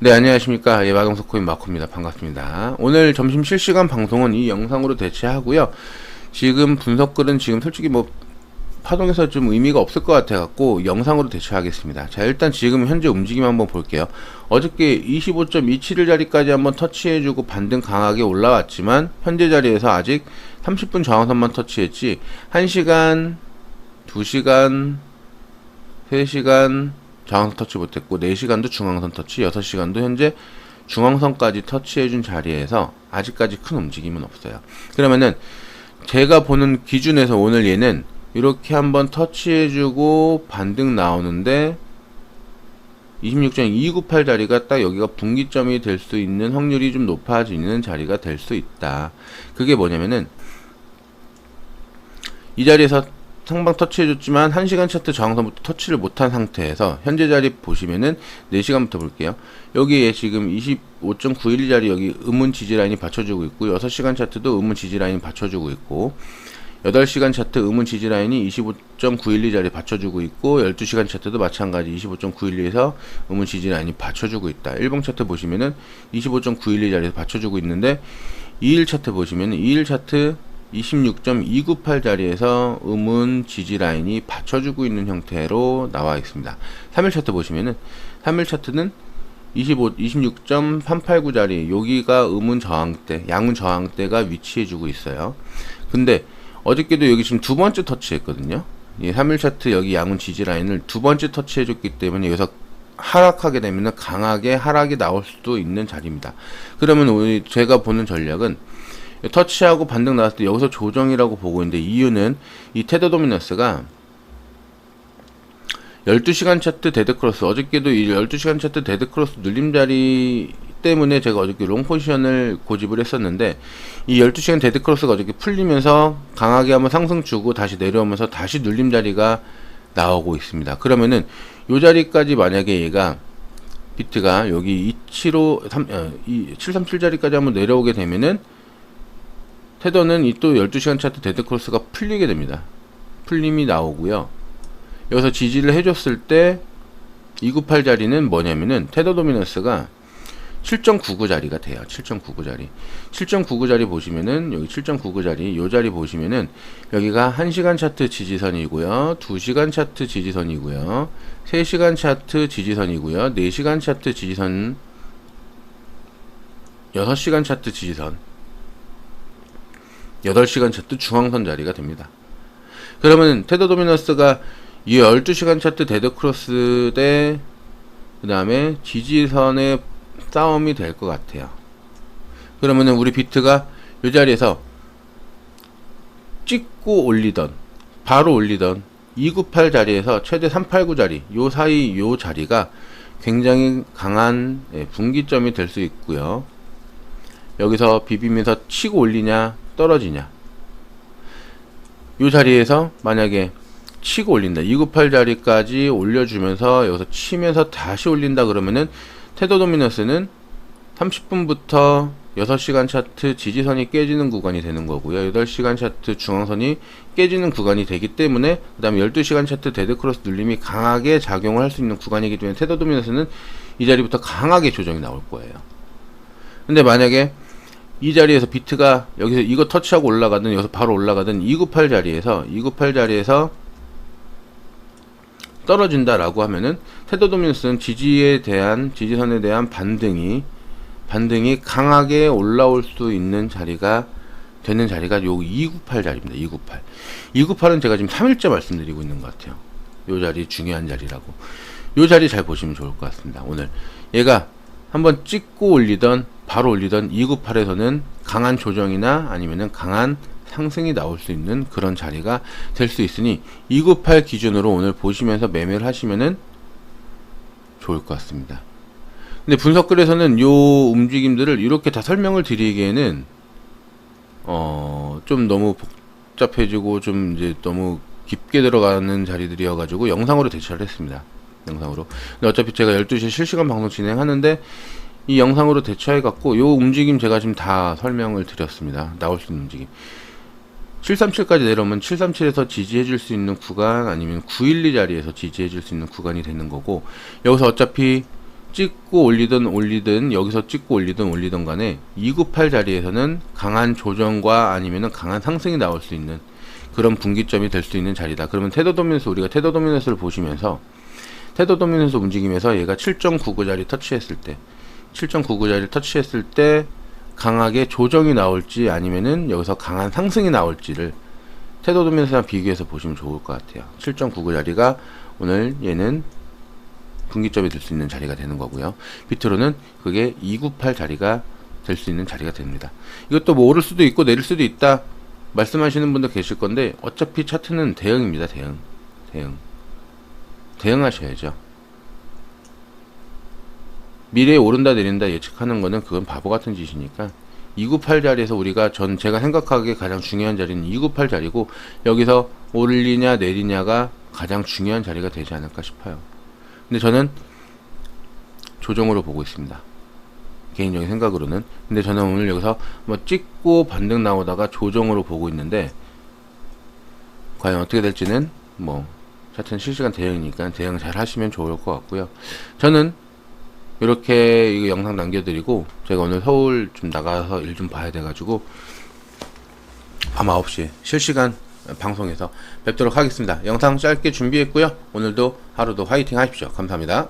네, 안녕하십니까. 예, 마동석 코인 마코입니다. 반갑습니다. 오늘 점심 실시간 방송은 이 영상으로 대체하고요. 지금 분석글은 지금 솔직히 뭐 파동에서 좀 의미가 없을 것 같아 갖고 영상으로 대체하겠습니다. 자, 일단 지금 현재 움직임 한번 볼게요. 어저께 25.27일 자리까지 한번 터치해주고 반등 강하게 올라왔지만 현재 자리에서 아직 30분 저항선만 터치했지 1시간, 2시간, 3시간, 저항선 터치 못했고 4시간도 중앙선 터치 6시간도 현재 중앙선까지 터치해준 자리에서 아직까지 큰 움직임은 없어요. 그러면은 제가 보는 기준에서 오늘 얘는 이렇게 한번 터치해주고 반등 나오는데 26.298 자리가 딱 여기가 분기점이 될 수 있는 확률이 좀 높아지는 자리가 될 수 있다. 그게 뭐냐면은 이 자리에서 상방 터치해줬지만 1시간 차트 저항선부터 터치를 못한 상태에서 현재 자리 보시면은 4시간부터 볼게요. 여기에 지금 25.912 자리 여기 음운 지지 라인이 받쳐주고 있고 6시간 차트도 음운 지지 라인이 받쳐주고 있고 8시간 차트 음운 지지 라인이 25.912 자리 받쳐주고 있고 12시간 차트도 마찬가지 25.912에서 음운 지지 라인이 받쳐주고 있다. 일봉 차트 보시면은 25.912 자리에서 받쳐주고 있는데 2일 차트 보시면은 2일 차트 26.298 자리에서 음운 지지 라인이 받쳐주고 있는 형태로 나와 있습니다. 3일 차트 보시면은 3일 차트는 25, 26.389 자리 여기가 음운 저항대, 양운 저항대가 위치해주고 있어요. 근데 어저께도 여기 지금 두 번째 터치했거든요. 이 3일 차트 여기 양운 지지 라인을 두 번째 터치해줬기 때문에 여기서 하락하게 되면 강하게 하락이 나올 수도 있는 자리입니다. 그러면 오늘 제가 보는 전략은 터치하고 반등 나왔을 때 여기서 조정이라고 보고 있는데 이유는 이 테더 도미너스가 12시간 차트 데드크로스 어저께도 이 12시간 차트 데드크로스 눌림자리 때문에 제가 어저께 롱 포지션을 고집을 했었는데 이 12시간 데드크로스가 어저께 풀리면서 강하게 한번 상승 주고 다시 내려오면서 다시 눌림자리가 나오고 있습니다. 그러면은 요 자리까지 만약에 얘가 비트가 여기 275 3, 어, 737 자리까지 한번 내려오게 되면은 테더는 이 또 12시간 차트 데드크로스가 풀리게 됩니다. 풀림이 나오고요. 여기서 지지를 해줬을 때 298 자리는 뭐냐면은 테더 도미너스가 7.99 자리가 돼요. 7.99 자리. 7.99 자리 보시면은 여기 7.99 자리 요 자리 보시면은 여기가 1시간 차트 지지선이고요. 2시간 차트 지지선이고요. 3시간 차트 지지선이고요. 4시간 차트 지지선 6시간 차트 지지선 8시간 차트 중앙선 자리가 됩니다. 그러면 테더 도미너스가 이 12시간 차트 데드 크로스 대 그 다음에 지지선의 싸움이 될 것 같아요. 그러면은 우리 비트가 이 자리에서 찍고 올리던 바로 올리던 298 자리에서 최대 389 자리 요 사이 요 자리가 굉장히 강한 예, 분기점이 될 수 있고요. 여기서 비비면서 치고 올리냐 떨어지냐. 이 자리에서 만약에 치고 올린다. 298 자리까지 올려주면서 여기서 치면서 다시 올린다 그러면은 테더 도미너스는 30분부터 6시간 차트 지지선이 깨지는 구간이 되는 거고요. 8시간 차트 중앙선이 깨지는 구간이 되기 때문에 그 다음에 12시간 차트 데드크로스 눌림이 강하게 작용을 할 수 있는 구간이기 때문에 테더 도미너스는 이 자리부터 강하게 조정이 나올 거예요. 근데 만약에 이 자리에서 비트가 여기서 이거 터치하고 올라가든 여기서 바로 올라가든 298 자리에서 298 자리에서 떨어진다라고 하면은 테더 도미너스는 지지에 대한 지지선에 대한 반등이 반등이 강하게 올라올 수 있는 자리가 되는 자리가 요 298 자리입니다. 298. 298은 제가 지금 3일째 말씀드리고 있는 것 같아요. 요 자리 중요한 자리라고. 요 자리 잘 보시면 좋을 것 같습니다. 오늘 얘가 한번 찍고 올리던 바로 올리던 298에서는 강한 조정이나 아니면은 강한 상승이 나올 수 있는 그런 자리가 될 수 있으니 298 기준으로 오늘 보시면서 매매를 하시면은 좋을 것 같습니다. 근데 분석글에서는 요 움직임들을 이렇게 다 설명을 드리기에는 어, 좀 너무 복잡해지고 좀 이제 너무 깊게 들어가는 자리들이어 가지고 영상으로 대처를 했습니다. 영상으로. 근데 어차피 제가 12시에 실시간 방송 진행하는데 이 영상으로 대처해 갖고 요 움직임 제가 지금 다 설명을 드렸습니다. 나올 수 있는 움직임. 737까지 내려오면 737에서 지지해 줄 수 있는 구간 아니면 912 자리에서 지지해 줄 수 있는 구간이 되는 거고 여기서 어차피 찍고 올리든 올리든 여기서 찍고 올리든 올리든 간에 298 자리에서는 강한 조정과 아니면은 강한 상승이 나올 수 있는 그런 분기점이 될 수 있는 자리다. 그러면 테더 도미너스 우리가 테더 도미너스를 보시면서 테더 도미너스 움직임에서 얘가 7.99 자리 터치했을 때 7.99 자리 터치했을 때 강하게 조정이 나올지 아니면은 여기서 강한 상승이 나올지를 테더 도미너스랑 비교해서 보시면 좋을 것 같아요. 7.99 자리가 오늘 얘는 분기점이 될 수 있는 자리가 되는 거고요. 비트로는 그게 298 자리가 될 수 있는 자리가 됩니다. 이것도 뭐 오를 수도 있고 내릴 수도 있다 말씀하시는 분도 계실 건데 어차피 차트는 대응입니다. 대응. 대응. 대응하셔야죠. 미래에 오른다 내린다 예측하는 거는 그건 바보 같은 짓이니까 298 자리에서 우리가 전 제가 생각하기에 가장 중요한 자리는 298 자리고 여기서 오르냐 내리냐가 가장 중요한 자리가 되지 않을까 싶어요. 근데 저는 조정으로 보고 있습니다. 개인적인 생각으로는. 근데 저는 오늘 여기서 뭐 찍고 반등 나오다가 조정으로 보고 있는데 과연 어떻게 될지는 뭐 하여튼 실시간 대응이니까 대응 잘 하시면 좋을 것 같고요. 저는 이렇게 이거 영상 남겨드리고 제가 오늘 서울 좀 나가서 일 좀 봐야 돼가지고 밤 9시에 실시간 방송에서 뵙도록 하겠습니다. 영상 짧게 준비했고요. 오늘도 하루도 화이팅 하십시오. 감사합니다.